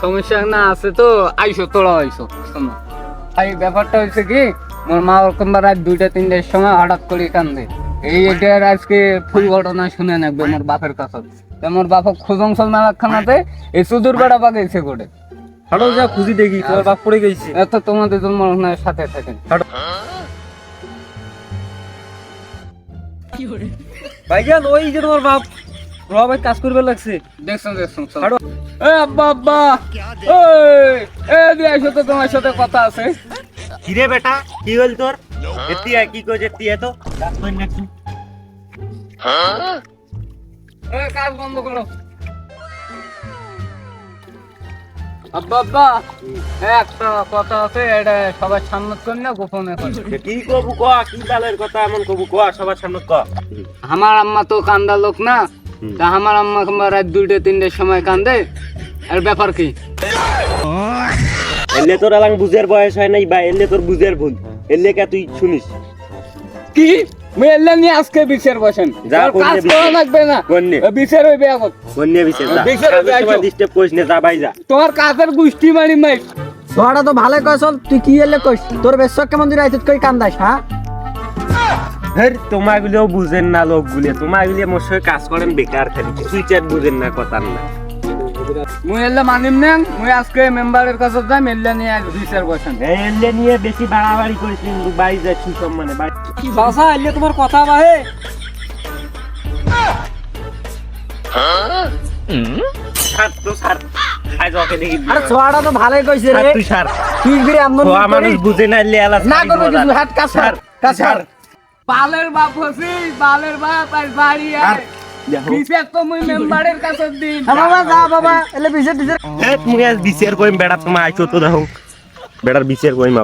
সমস্যা না আছে তো আইসো তোরা আইসো শোনো ভাই ব্যাপারটা হয়েছে কি মোর মা ওরকম রাত দুইটা তিনটার সময় হঠাৎ করে কান্দে। এই এটার আজকে ফুল ঘটনা শুনে নেবে মোর বাপের কাছে তো মোর বাপক খুঁজং সল মেলাখানাতে এই সুদূর বেড়া বাগাইছে করে হাঁটো যা খুঁজি দেখি তোমার বাপ পড়ে গেছে। এত তোমাদের জন্য মনে হয় সাথে থাকেন। ভাইজান ওই যে তোমার বাপ। ওরা ভাই কাজ করবে লাগছে। দেখছেন দেখছেন চলো। এ আব্বা আব্বা। এই এ তোমার সাথে কথা আছে। কি রে বেটা কি হল তোর? এতি কি কই কাজ কইন না কি এ কাজ বন্ধ করো। আব্বা আব্বা। একটা কথা আছে এটা সবার সামনে কর না গোপনে কর। কি কবু ক? কি বালের কথা এমন কবু ক? সবার সামনে ক। আমার আম্মা তো কান্দা লোক না। তা আমার আম্মা কিংবা রাত দুইটা তিনটের সময় কান্দে। আর ব্যাপার কি? এলে তোর আলাং বুঝের বয়স হয় নাই বা এলে তোর বুঝের ভুল। এলে কে তুই শুনিস? কি? মেলে নিয়ে আজকে বিচার বসেন। যা তোর কাজ করা বিচার। লাগবে না। বিচার হইবে এখন। বিছে যা। বিছে রে, কাজের সময় যাইছো। ডিস্টার্ব করিস না যা ভাই যা। তোমার কাজের গুষ্টি মারি মাই তোরা তো ভালো কইছল তুই কি এলে কইস? তোর বেশক মন্দির আইছত কই কান্দাস হ্যাঁ? হের তোমাগুলিও বুঝেন না লোকগুলি। তোমাগুলি মোর সঙ্গে কাজ করেন বেকার খালি। কিছুই বুঝেন না কথা না। মুই এলে মানিম না মুই আজকে মেম্বারের কাছে যাই মেলে নিয়ে আজ বিচার বসেন এলে নিয়ে বেশি বাড়াবাড়ি করিস কিন্তু বাড়ি যাচ্ছি সম্মানে বাড়ি বাসা এলে তোমার কথা বাহে। ছাড় তো ছাড়। আজ ওকে দেখি। আরে ছোয়াটা তো ভালোই কইছে রে। তুই ছাড়। তুই বিরে আমন মানুষ বুঝে না এলে আলা না করবে কিছু। হাত কাজ ছাড় কাজ ছাড়। বালের বাপ হসি বালের বাপ আর বাড়ি আর বিচার তো মুই মেম্বারের কাছে দিন। বাবা যা বাবা এলে বিশে বিশে হ্যাঁ তুমি আজ কইম বেড়া তোমার আইছো তো দেখো। বেড়ার বিচার কইম